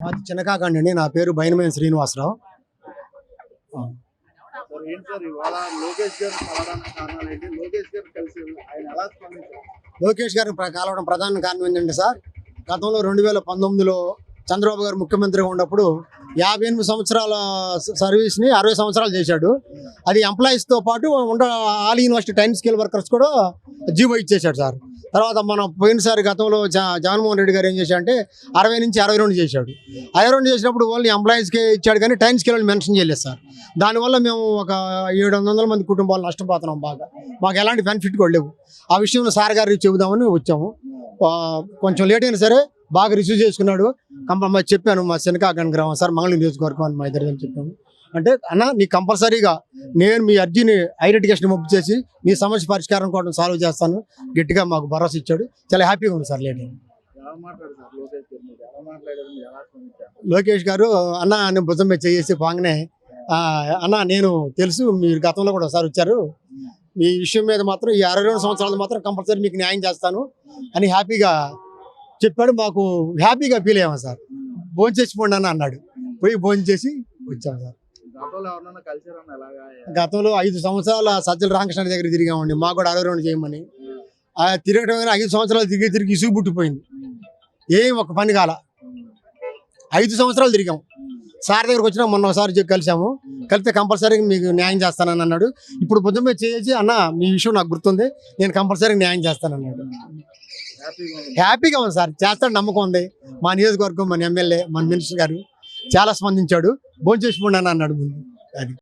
మాది చిన్నకాకండి అండి నా పేరు బైనమేని శ్రీనివాసరావు. లోకేష్ గారు గారిని కలవడం ప్రధాన కారణం ఏంటంటే సార్ గతంలో రెండు వేల పంతొమ్మిదిలో చంద్రబాబు గారు ముఖ్యమంత్రిగా ఉన్నప్పుడు యాభై ఎనిమిది సంవత్సరాల సర్వీస్ని అరవై సంవత్సరాలు చేశాడు. అది ఎంప్లాయీస్తో పాటు ఉండ all university time scale workers కూడా జీవో ఇచ్చేశాడు సార్. తర్వాత మనం పోయినసారి గతంలో జగన్మోహన్ రెడ్డి గారు ఏం చేశాడంటే అరవై నుంచి అరవై రెండు చేశాడు. అరవై రెండు చేసినప్పుడు ఓన్లీ ఎంప్లాయీస్కే ఇచ్చాడు కానీ టైం స్కేల్ మెన్షన్ చేయలేదు సార్. దానివల్ల మేము ఒక ఏడు వందల మంది కుటుంబాలు నష్టపోతున్నాం బాగా. మాకు ఎలాంటి బెనిఫిట్ కూడా లేవు. ఆ విషయంలో సార్ గారికి చెబుదామని వచ్చాము. కొంచెం లేట్ అయినా సరే బాగా రిసీవ్ చేసుకున్నాడు. కంపల్సరీ చెప్పాను మా శనకాగన్ గ్రామం సార్ మంగళూరు నియోజకవర్గం అని మా ఇద్దరు చెప్పాము. అంటే అన్న నీకు కంపల్సరీగా నేను మీ అర్జీని ఐడెంటిఫికేషన్ మొప్పు చేసి నీ సమస్య పరిష్కారం కోసం సాల్వ్ చేస్తాను. గట్టిగా మాకు భరోసా ఇచ్చాడు. చాలా హ్యాపీగా ఉంది సార్ సార్ లోకేష్ గారు? అన్న నేను భుజం మీద చేసి పోగానే "ఆ, అన్న నేను తెలుసు మీరు గతంలో కూడా ఒకసారి వచ్చారు. మీ విషయం మీద మాత్రం ఈ అరవై రెండు సంవత్సరాలు మాత్రం కంపల్సరీ మీకు న్యాయం చేస్తాను. అని హ్యాపీగా చెప్పాడు మాకు హ్యాపీగా ఫీల్ అయ్యాము సార్. భోజనం చేసిపోండి అన్న అన్నాడు. పోయి భోజనం చేసి వచ్చాము సార్. గతంలో ఐదు సంవత్సరాల సజ్జల రామకృష్ణ దగ్గర తిరిగామండి. మాకు కూడా అరవై రెండు చేయమని. ఆ తిరగడం ఐదు సంవత్సరాలు తిరిగి తిరిగి ఇసుగు పుట్టిపోయింది. ఏం ఒక పని కాల. ఐదు సంవత్సరాలు తిరిగాం. సార్ దగ్గరకు వచ్చినా మొన్న ఒకసారి కలిసాము కలిపితే కంపల్సరీగా మీకు న్యాయం చేస్తానని అన్నాడు. ఇప్పుడు పొద్దున్నే చేసి అన్న మీ విషయం నాకు గుర్తుంది. నేను కంపల్సరీగా న్యాయం చేస్తానన్నాడు హ్యాపీగా ఉంది హ్యాపీగా ఉంది సార్. చేస్తాడు నమ్మకం ఉంది. మా నియోజకవర్గం మన ఎమ్మెల్యే మన మినిస్టర్ గారు చాలా స్పందించాడు. భోంచేసి అని అన్నాడు ముందు. అది.